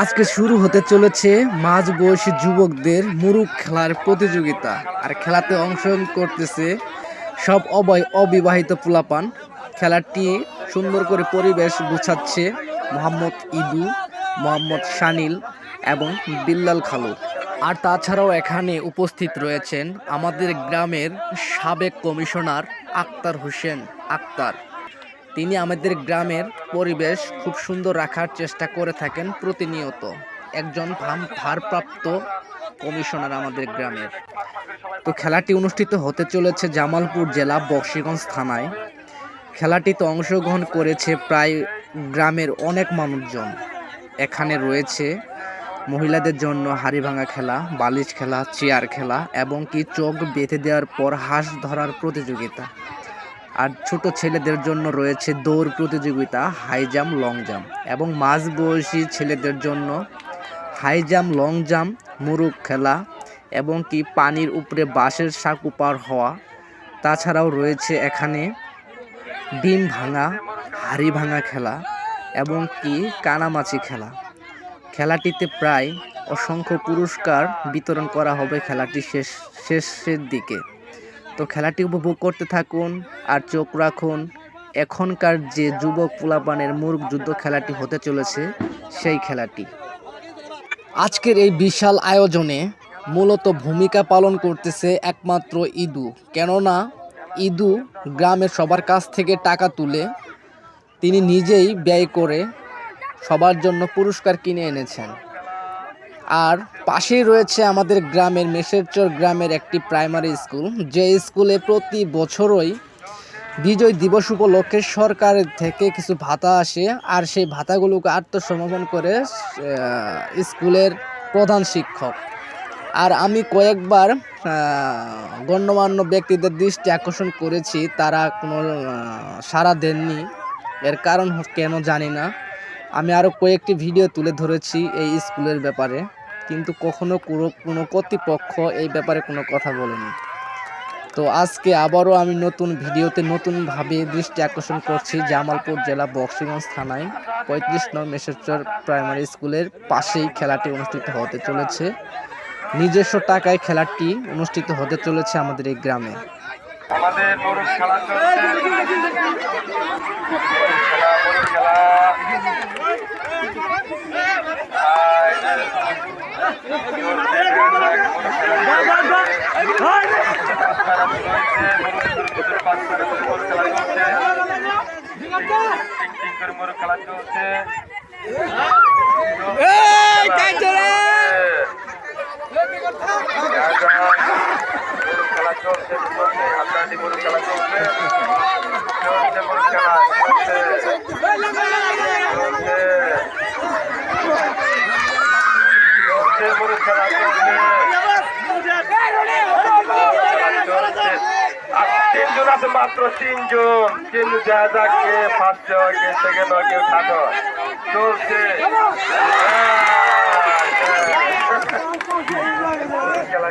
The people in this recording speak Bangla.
আজকে শুরু হতে চলেছে মাঝ বয়সী যুবকদের মুরুক খেলার প্রতিযোগিতা। আর খেলাতে অংশগ্রহণ করতেছে সব অবয় অবিবাহিত পোলাপান। খেলাটি সুন্দর করে পরিবেশ গুছাচ্ছে মোহাম্মদ ইদু, মোহাম্মদ শানিল এবং বিল্লাল খালু। আর তাছাড়াও এখানে উপস্থিত রয়েছেন আমাদের গ্রামের সাবেক কমিশনার আক্তার হোসেন আক্তার। তিনি আমাদের গ্রামের পরিবেশ খুব সুন্দর রাখার চেষ্টা করে থাকেন প্রতিনিয়ত। একজন ভারপ্রাপ্ত কমিশনার আমাদের গ্রামের। তো খেলাটি অনুষ্ঠিত হতে চলেছে জামালপুর জেলা বক্সিগঞ্জ থানায়। খেলাটিতে অংশগ্রহণ করেছে প্রায় গ্রামের অনেক মানুষজন। এখানে রয়েছে মহিলাদের জন্য হাড়ি ভাঙা খেলা, বালিশ খেলা, চেয়ার খেলা এবং কি চোখ বেঁধে দেওয়ার পর হাঁস ধরার প্রতিযোগিতা। আর ছোট ছেলেদের জন্য রয়েছে দৌড় প্রতিযোগিতা হাই জাম্প লং জাম্প এবং মাঝ বয়সী ছেলেদের জন্য হাই জাম্প লং জাম্প মুরুগ খেলা এবং কি পানির উপরে বাঁশের সাঁকু পার হওয়া। তাছাড়াও রয়েছে এখানে ডিম ভাঙা, হাড়ি ভাঙা খেলা এবং কি কানামাছি খেলা। খেলাটিতে প্রায় অসংখ্য পুরস্কার বিতরণ করা হবে খেলাটি শেষ, শেষের দিকে। তো খেলাটি উপভোগ করতে থাকুন আর চোখ রাখুন। এখনকার যে যুবক পোলাপানের মুরগ যুদ্ধ খেলাটি হতে চলেছে, সেই খেলাটি। আজকের এই বিশাল আয়োজনে মূলত ভূমিকা পালন করতেছে একমাত্র ইদু। কেননা ইদু গ্রামের সবার কাছ থেকে টাকা তুলে তিনি নিজেই ব্যয় করে সবার জন্য পুরস্কার কিনে এনেছেন। আর পাশেই রয়েছে আমাদের গ্রামের মেশেরচর গ্রামের একটি প্রাইমারি স্কুল। যে স্কুলে প্রতি বছরই বিজয় দিবস উপলক্ষে সরকারের থেকে কিছু ভাতা আসে আর সেই ভাতাগুলোকে আত্মসমর্পণ করে স্কুলের প্রধান শিক্ষক। আর আমি কয়েকবার গণ্যমান্য ব্যক্তিদের দৃষ্টি আকর্ষণ করেছি, তারা কোনো সাড়া দেননি। এর কারণ কেন জানি না। আমি আরও কয়েকটি ভিডিও তুলে ধরেছি এই স্কুলের ব্যাপারে, কিন্তু কখনো কোনো কোনো কর্তৃপক্ষ এই ব্যাপারে কোনো কথা বলেনি। তো আজকে আবারও আমি নতুন ভিডিওতে নতুনভাবে দৃষ্টি আকর্ষণ করছি জামালপুর জেলা বক্সিগঞ্জ থানায়, পঁয়ত্রিশ নং মেশেরচর প্রাইমারি স্কুলের পাশেই খেলাটি অনুষ্ঠিত হতে চলেছে। নিজস্ব টাকায় খেলাটি অনুষ্ঠিত হতে চলেছে আমাদের এই গ্রামে। আমাদের মোরগ খেলা চলছে। খেলা। মোরগ খেলা। খেলা। চলছে টিং টিং করে মোরগ খেলা চলছে মোরগ খেলা চলছে চলছে আপনাদের মোরগ খেলা চলছে চলছে মোরগ খেলা চলছে চলছে চলছে মোরগ খেলা চলছে চলছে আর তিনজন আছে মাত্র তিনজন তিন যা কে ফার্স্ট কে সেকেন্ড কেউ থার্ড চলছে মোরগ খেলা